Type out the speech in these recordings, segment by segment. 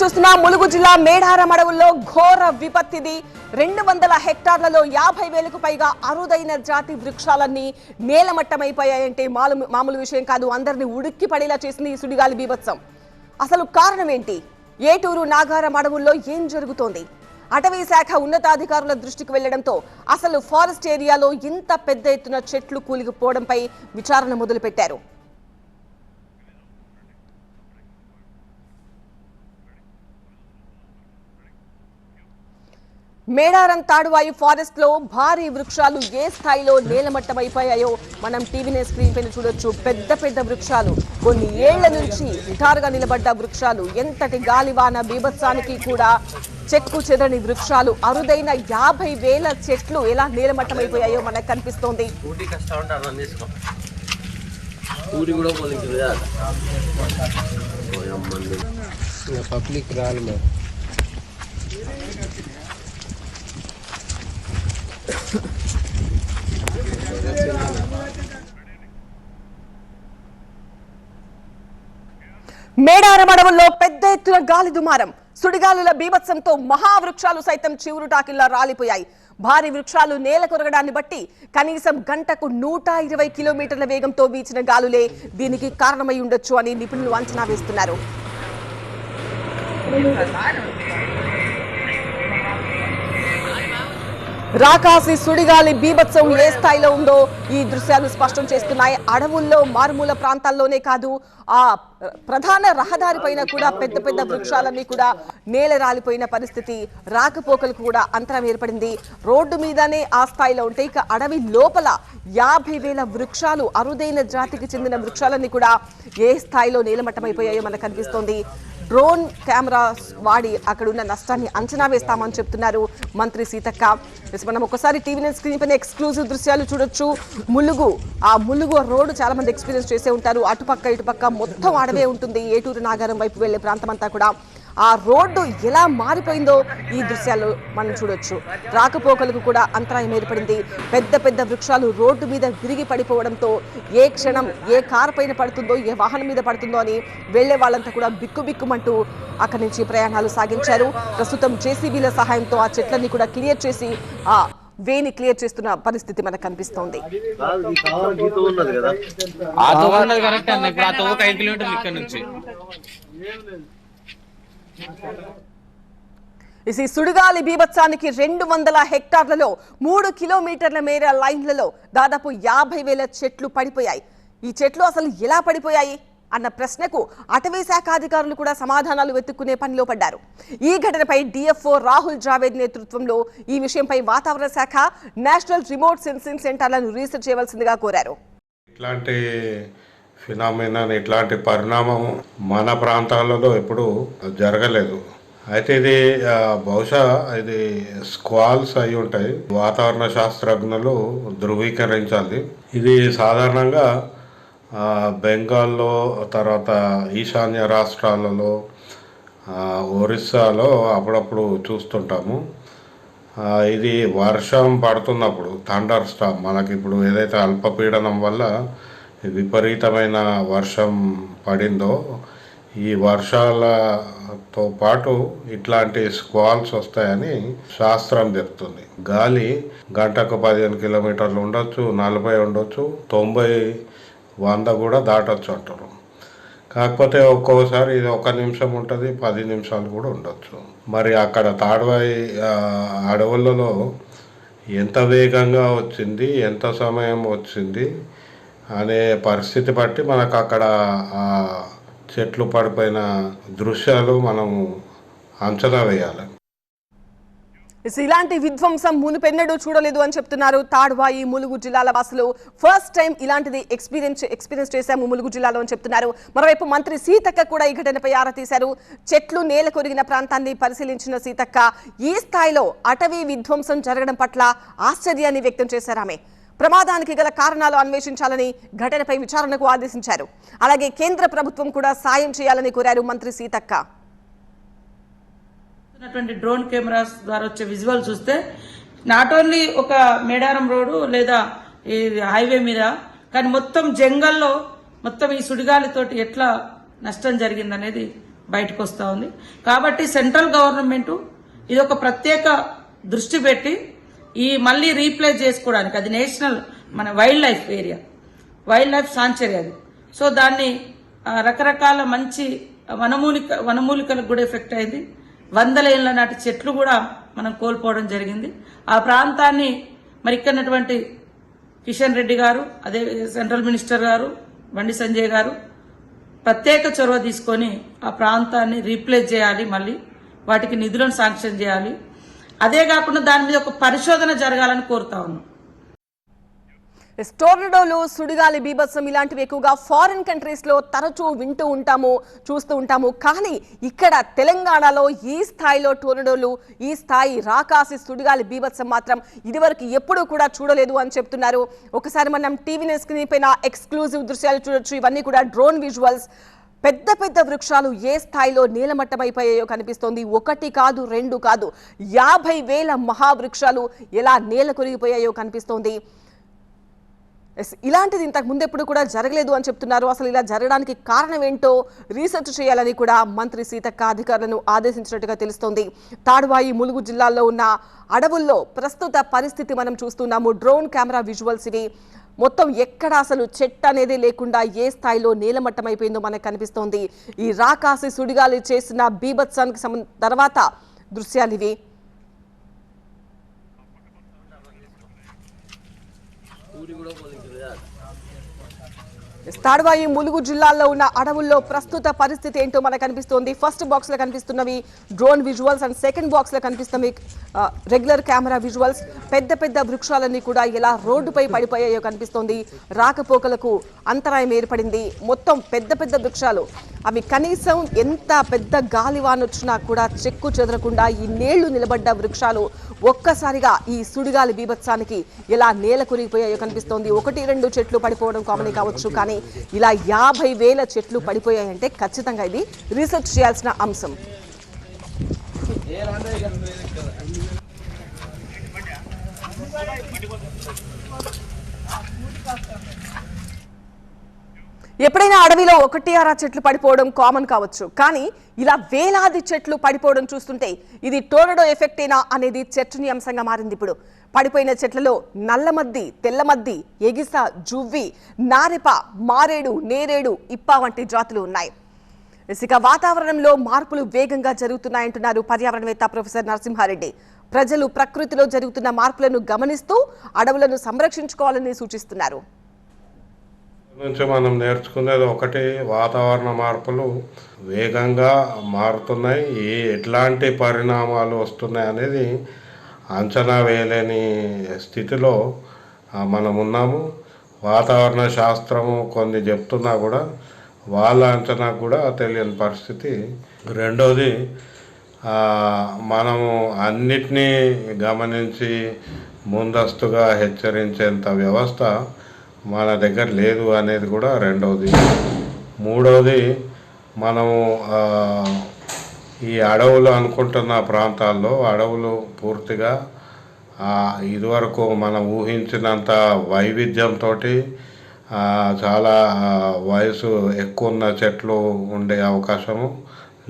చూస్తున్న చూస్తున్నా ములుగు జిల్లా మేడారం అడవుల్లో ఘోర విపత్తిది. రెండు వందల హెక్టార్లలో యాభై వేలకు పైగా అరుదైన జాతి వృక్షాలన్నీ నేలమట్టమైపోయాయంటే మాలు మామూలు విషయం కాదు. అందరిని ఉడిక్కి పడేలా చేసింది ఈ సుడిగాలి బీభత్సం. అసలు కారణం ఏంటి ఏటూరు నాగారం అడవుల్లో ఏం జరుగుతోంది? అటవీ శాఖ ఉన్నతాధికారుల దృష్టికి వెళ్ళడంతో అసలు ఫారెస్ట్ ఏరియాలో ఇంత పెద్ద ఎత్తున చెట్లు కూలిగిపోవడంపై విచారణ మొదలుపెట్టారు. మేడారం తాడువాయి ఫారెస్ట్లో భారీ వృక్షాలు ఏ స్థాయిలో నేలమట్టమైపోయాయో మనం టీవీ స్క్రీన్ పైన చూడొచ్చు. పెద్ద పెద్ద వృక్షాలు. కొన్ని ఏళ్ళ నుంచి నిటారుగా నిలబడ్డ వృక్షాలు. ఎంతటి గాలివాన బీభత్సానికి కూడా చెక్కు చెదని వృక్షాలు. అరుదైన యాభై వేల చెట్లు ఎలా నేలమట్టమైపోయాయో మనకు కనిపిస్తోంది. పబ్లిక్ రాలి మేడారం అడవుల్లో పెద్ద ఎత్తున గాలి దుమారం. సుడిగాలుల బీభత్సంతో మహావృక్షాలు సైతం చివురుటాకిల్లా రాలిపోయాయి. భారీ వృక్షాలు నేల కొరగడాన్ని బట్టి కనీసం గంటకు నూట ఇరవై కిలోమీటర్ల వేగంతో వీచిన గాలులే దీనికి కారణమై ఉండొచ్చు అని నిపుణులు అంచనా వేస్తున్నారు. రాకాసి సుడిగాలి బీభత్సం ఏ స్థాయిలో ఉందో ఈ దృశ్యాలు స్పష్టం చేస్తున్నాయి. అడవుల్లో మారుమూల ప్రాంతాల్లోనే కాదు ఆ ప్రధాన రహదారి పైన కూడా పెద్ద పెద్ద వృక్షాలన్నీ కూడా నేల రాలిపోయిన పరిస్థితి రాకపోకలకు కూడా అంతరం ఏర్పడింది. రోడ్డు మీదనే ఆ స్థాయిలో ఉంటే ఇక అడవి లోపల యాభై వేల వృక్షాలు అరుదైన జాతికి చెందిన వృక్షాలన్నీ కూడా ఏ స్థాయిలో నేలమట్టమైపోయాయో మనకు కనిపిస్తోంది. డ్రోన్ కెమెరాస్ వాడి అక్కడ ఉన్న నష్టాన్ని అంచనా వేస్తామని చెప్తున్నారు మంత్రి సీతక్క. ఎస్ మనం ఒకసారి టీవీ నైన్ స్క్రీన్ పైన ఎక్స్క్లూజివ్ దృశ్యాలు చూడొచ్చు. ములుగు ఆ ములుగు రోడ్డు చాలా మంది ఎక్స్పీరియన్స్ చేసే ఉంటారు. అటుపక్క ఇటుపక్క మొత్తం అడవే ఉంటుంది. ఏటూరు నాగారం వైపు వెళ్ళే ప్రాంతం అంతా కూడా. ఆ రోడ్డు ఎలా మారిపోయిందో ఈ దృశ్యాలు మనం చూడొచ్చు. రాకపోకలకు కూడా అంతరాయం ఏర్పడింది. పెద్ద పెద్ద వృక్షాలు రోడ్డు మీద విరిగి పడిపోవడంతో ఏ క్షణం ఏ కారు పైన పడుతుందో ఏ వాహనం మీద పడుతుందో అని వెళ్ళే వాళ్ళంతా కూడా బిక్కుబిక్కుమంటూ అక్కడి నుంచి ప్రయాణాలు సాగించారు. ప్రస్తుతం జేసీబీల సహాయంతో ఆ చెట్లన్నీ కూడా క్లియర్ చేసి ఆ వేని క్లియర్ చేస్తున్న పరిస్థితి మనకు కనిపిస్తోంది. కదా ఆ ఉన్నది కరెక్ట్ అన్న. ఇప్పుడు ఆ ఐదు కిలోమీటర్లు ఇక్కడ నుంచి. ఈ సుడిగాలి బీభత్సానికి రెండు వందల హెక్టార్లలో మూడు కిలోమీటర్ల మేర లైన్లలో దాదాపు యాభై వేల చెట్లు పడిపోయాయి. ఈ చెట్లు అసలు ఎలా పడిపోయాయి? అన్న ప్రశ్నకు అటవీ శాఖ అధికారులు కూడా సమాధానాలు వెతుక్కునే పనిలో పడ్డారు. ఈ ఘటనపై డిఎఫ్ఓ రాహుల్ జావేద్ నేతృత్వంలో ఈ విషయంపై వాతావరణ శాఖ నేషనల్ రిమోట్ సెన్సింగ్ సెంటర్లను రీసెర్చ్ చేయవలసిందిగా కోరారు. ఇట్లాంటి ఫినామినాన్ ఇట్లాంటి పరిణామం మన ప్రాంతాలలో ఎప్పుడు జరగలేదు. అయితే ఇది బహుశా ఇది స్క్వాల్స్ అయి ఉంటాయి. వాతావరణ శాస్త్రజ్ఞులు ధృవీకరించాలి. ఇది సాధారణంగా బెంగాల్లో తర్వాత ఈశాన్య రాష్ట్రాలలో ఒరిస్సాలో అప్పుడప్పుడు చూస్తుంటాము. ఇది వర్షం పడుతున్నప్పుడు థండర్ స్టామ్ మనకి ఇప్పుడు ఏదైతే అల్పపీడనం వల్ల విపరీతమైన వర్షం పడిందో ఈ వర్షాలతో పాటు ఇట్లాంటి స్క్వాల్స్ వస్తాయని శాస్త్రం చెప్తుంది. గాలి గంటకు పదిహేను కిలోమీటర్లు ఉండొచ్చు నలభై ఉండొచ్చు తొంభై వంద కూడా దాటొచ్చు అంటారు. కాకపోతే ఒక్కోసారి ఇది ఒక నిమిషం ఉంటుంది పది నిమిషాలు కూడా ఉండొచ్చు. మరి అక్కడ తాడవాయి అడవులలో ఎంత వేగంగా వచ్చింది ఎంత సమయం వచ్చింది అనే పరిస్థితి బట్టి మనకు అక్కడ ఆ చెట్లు పడిపోయిన దృశ్యాలు మనం అంచనా వేయాలి. ఇలాంటి విధ్వంసం మునుపెన్నడూ చూడలేదు అని చెప్తున్నారు తాడ్వాయి ములుగు జిల్లాల వాసులు. ఫస్ట్ టైం ఇలాంటిది ఎక్స్పీరియన్స్ ఎక్స్పీరియన్స్ చేశాము ములుగు జిల్లాలో అని చెప్తున్నారు. మరోవైపు మంత్రి సీతక్క కూడా ఈ ఘటనపై ఆరా తీశారు. చెట్లు నేల కొరిగిన ప్రాంతాన్ని పరిశీలించిన సీతక్క ఈ స్థాయిలో అటవీ విధ్వంసం జరగడం పట్ల ఆశ్చర్యాన్ని వ్యక్తం చేశారు ఆమె. ప్రమాదానికి గల కారణాలు అన్వేషించాలని ఘటనపై విచారణకు ఆదేశించారు. అలాగే కేంద్ర ప్రభుత్వం కూడా సాయం చేయాలని కోరారు మంత్రి సీతక్క. ఉన్నటువంటి డ్రోన్ కెమెరాస్ ద్వారా వచ్చే విజువల్ చూస్తే నాట్ ఓన్లీ ఒక మేడారం రోడ్డు లేదా ఈ హైవే మీద కానీ మొత్తం జంగల్లో మొత్తం ఈ సుడిగాలితోటి ఎట్లా నష్టం జరిగిందనేది బయటకు వస్తూ ఉంది. కాబట్టి సెంట్రల్ గవర్నమెంటు ఇది ఒక ప్రత్యేక దృష్టి పెట్టి ఈ మళ్ళీ రీప్లేస్ చేసుకోవడానికి అది నేషనల్ మన wildlife area. Wildlife sanctuary అది. సో దాన్ని రకరకాల మంచి వనమూలిక వనమూలికలకు కూడా ఎఫెక్ట్ అయింది. వందల ఏళ్ళ నాటి చెట్లు కూడా మనం కోల్పోవడం జరిగింది. ఆ ప్రాంతాన్ని మరి ఇక్కడటువంటి కిషన్ రెడ్డి గారు అదే సెంట్రల్ మినిస్టర్ గారు బండి సంజయ్ గారు ప్రత్యేక చొరవ తీసుకొని ఆ ప్రాంతాన్ని రీప్లేస్ చేయాలి మళ్ళీ. వాటికి నిధులను శాంక్షన్ చేయాలి. అదే కాకుండా దాని మీద ఒక పరిశోధన జరగాలని కోరుతా ఉన్నాం. టోర్నడోలు సుడిగాలి బీభత్సం ఇలాంటివి ఎక్కువగా ఫారిన్ కంట్రీస్లో తరచూ వింటూ ఉంటాము చూస్తూ ఉంటాము. కానీ ఇక్కడ తెలంగాణలో ఈ స్థాయిలో టోర్నడోలు ఈ స్థాయి రాకాసి సుడిగాలి బీభత్సం మాత్రం ఇదివరకు ఎప్పుడూ కూడా చూడలేదు అని చెప్తున్నారు. ఒకసారి మనం టీవీ స్క్రీన్ పైన ఎక్స్క్లూజివ్ దృశ్యాలు చూడొచ్చు. ఇవన్నీ కూడా డ్రోన్ విజువల్స్ పెద్ద పెద్ద వృక్షాలు ఏ స్థాయిలో నీలమట్టమైపోయాయో కనిపిస్తోంది. ఒకటి కాదు రెండు కాదు యాభై వేల మహావృక్షాలు ఎలా నేల కొరిగిపోయాయో కనిపిస్తోంది. ఎస్, ఇలాంటిది ఇంతకు ముందు ఎప్పుడు కూడా జరగలేదు అని చెప్తున్నారు. అసలు ఇలా జరగడానికి కారణం ఏంటో రీసెర్చ్ చేయాలని కూడా మంత్రి సీతక్క అధికారులను ఆదేశించినట్టుగా తెలుస్తోంది. తాడువాయి ములుగు జిల్లాల్లో ఉన్న అడవుల్లో ప్రస్తుత పరిస్థితి మనం చూస్తున్నాము. డ్రోన్ కెమెరా విజువల్స్ ఇవి. మొత్తం ఎక్కడ అసలు చెట్టు అనేది లేకుండా ఏ స్థాయిలో నీలమట్టమైపోయిందో మనకు కనిపిస్తోంది. ఈ రాకాసి సుడిగాలి చేసిన బీభత్సానికి సంబంధ తర్వాత దృశ్యాలు ఇవి. తాడ్వాయి ములుగు జిల్లాల్లో ఉన్న అడవుల్లో ప్రస్తుత పరిస్థితి ఏంటో మనకు కనిపిస్తోంది. ఫస్ట్ బాక్స్లో కనిపిస్తున్నవి డ్రోన్ విజువల్స్ అండ్ సెకండ్ బాక్స్లో కనిపిస్తున్నవి రెగ్యులర్ కెమెరా విజువల్స్ పెద్ద పెద్ద వృక్షాలన్నీ కూడా ఎలా రోడ్డుపై పడిపోయాయో కనిపిస్తోంది. రాకపోకలకు అంతరాయం ఏర్పడింది. మొత్తం పెద్ద పెద్ద వృక్షాలు. అవి కనీసం ఎంత పెద్ద గాలివాన్ వచ్చినా కూడా చెక్కు చెదరకుండా ఈ నేళ్ళు నిలబడ్డ వృక్షాలు ఒక్కసారిగా ఈ సుడిగాలి బీభత్సానికి ఎలా నేల కురిగిపోయాయో కనిపిస్తోంది. ఒకటి రెండు చెట్లు పడిపోవడం కామనే కావచ్చు కానీ ఇలా యాభై వేల చెట్లు పడిపోయాయంటే ఖచ్చితంగా ఇది రీసెర్చ్ చేయాల్సిన అంశం. ఎప్పుడైనా అడవిలో ఒకటి అరా చెట్లు పడిపోవడం కామన్ కావచ్చు. కానీ ఇలా వేలాది చెట్లు పడిపోవడం చూస్తుంటే ఇది టోర్నడో ఎఫెక్టేనా అనేది చర్చనీయాంశంగా మారింది ఇప్పుడు. పడిపోయిన చెట్లలో నల్లమద్ది తెల్లమద్ది ఎగిస జువ్వి నారెప మారేడు నేరేడు ఇప్ప వంటి జాతులు ఉన్నాయి. ఇసుక వాతావరణంలో మార్పులు వేగంగా జరుగుతున్నాయంటున్నారు పర్యావరణవేత్త ప్రొఫెసర్ నరసింహారెడ్డి. ప్రజలు ప్రకృతిలో జరుగుతున్న మార్పులను గమనిస్తూ అడవులను సంరక్షించుకోవాలని సూచిస్తున్నారు. నుంచి మనం నేర్చుకునేది ఒకటి వాతావరణ మార్పులు వేగంగా మారుతున్నాయి. ఎట్లాంటి పరిణామాలు వస్తున్నాయి అనేది అంచనా వేయలేని స్థితిలో మనం ఉన్నాము వాతావరణ శాస్త్రము కొన్ని చెప్తున్నా కూడా వాళ్ళ అంచనా కూడా తెలియని పరిస్థితి. రెండోది మనము అన్నిటినీ గమనించి ముందస్తుగా హెచ్చరించేంత వ్యవస్థ మన దగ్గర లేదు అనేది కూడా రెండవది మూడవది మనము ఈ అడవులు అనుకుంటున్న ప్రాంతాల్లో అడవులు పూర్తిగా ఇదివరకు మనం ఊహించినంత వైవిధ్యంతో చాలా వయసు ఎక్కువ ఉన్న చెట్లు ఉండే అవకాశము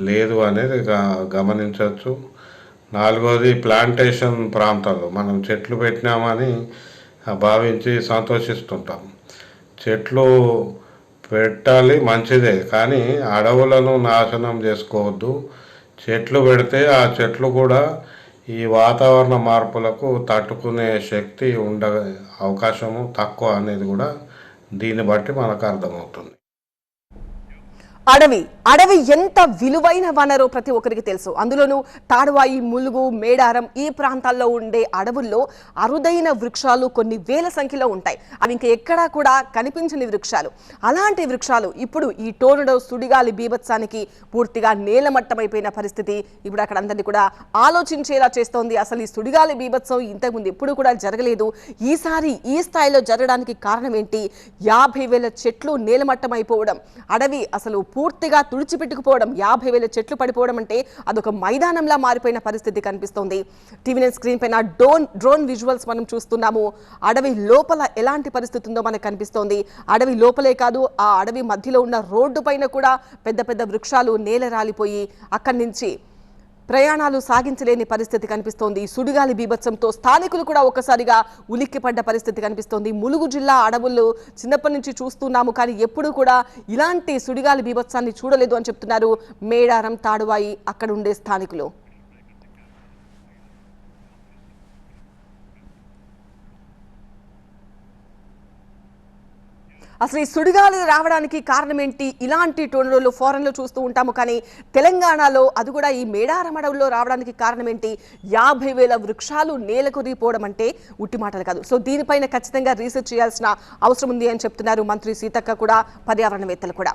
లేదు అనేది గమనించవచ్చు. నాలుగోది ప్లాంటేషన్ ప్రాంతాలు. మనం చెట్లు పెట్టినామని భావించి సంతోషిస్తుంటాం. చెట్లు పెట్టాలి మంచిదే కానీ అడవులను నాశనం చేసుకోవద్దు. చెట్లు పెడితే ఆ చెట్లు కూడా ఈ వాతావరణ మార్పులకు తట్టుకునే శక్తి ఉండ అవకాశము తక్కువ అనేది కూడా దీన్ని బట్టి మనకు అర్థమవుతుంది. అడవి. అడవి ఎంత విలువైన వనరో ప్రతి ఒక్కరికి తెలుసు. అందులోనూ తాడువాయి ములుగు మేడారం ఈ ప్రాంతాల్లో ఉండే అడవుల్లో అరుదైన వృక్షాలు కొన్ని వేల సంఖ్యలో ఉంటాయి. అవి ఇంకా ఎక్కడా కూడా కనిపించని వృక్షాలు. అలాంటి వృక్షాలు ఇప్పుడు ఈ టోర్నడో సుడిగాలి బీభత్సానికి పూర్తిగా నేలమట్టమైపోయిన పరిస్థితి ఇప్పుడు అక్కడ అందరినీ కూడా ఆలోచించేలా చేస్తోంది. అసలు ఈ సుడిగాలి బీభత్సం ఇంతకుముందు ఎప్పుడు కూడా జరగలేదు. ఈసారి ఈ స్థాయిలో జరగడానికి కారణం ఏంటి? యాభై వేల చెట్లు నేలమట్టమైపోవడం. అడవి అసలు పూర్తిగా తుడిచిపెట్టుకుపోవడం యాభై వేల చెట్లు పడిపోవడం అంటే అదొక మైదానంలా మారిపోయిన పరిస్థితి కనిపిస్తోంది. టీవీ నైన్ స్క్రీన్ పైన డ్రోన్ డ్రోన్ విజువల్స్ మనం చూస్తున్నాము. అడవి లోపల ఎలాంటి పరిస్థితి ఉందో మనకు కనిపిస్తోంది. అడవి లోపలే కాదు ఆ అడవి మధ్యలో ఉన్న రోడ్డు పైన కూడా పెద్ద పెద్ద వృక్షాలు నేల రాలిపోయి అక్కడి నుంచి ప్రయాణాలు సాగించలేని పరిస్థితి కనిపిస్తోంది. సుడిగాలి బీభత్సంతో స్థానికులు కూడా ఒక్కసారిగా ఉలిక్కిపడ్డ పరిస్థితి కనిపిస్తోంది. ములుగు జిల్లా అడవుల్లో చిన్నప్పటి నుంచి చూస్తున్నాము కానీ ఎప్పుడూ కూడా ఇలాంటి సుడిగాలి బీభత్సాన్ని చూడలేదు అని చెప్తున్నారు మేడారం తాడువాయి అక్కడ ఉండే స్థానికులు. అసలు ఈ సుడిగాలి రావడానికి కారణం ఏంటి? ఇలాంటి టోర్నడోలు ఫారెన్లో చూస్తూ ఉంటాము కానీ తెలంగాణలో అది కూడా ఈ మేడారమడవుల్లో రావడానికి కారణం ఏంటి? యాభై వేల వృక్షాలు నేలకొరిగిపోవడం అంటే ఉట్టి మాటలు కాదు. సో దీనిపైన ఖచ్చితంగా రీసెర్చ్ చేయాల్సిన అవసరం ఉంది అని చెప్తున్నారు మంత్రి సీతక్క కూడా పర్యావరణవేత్తలు కూడా.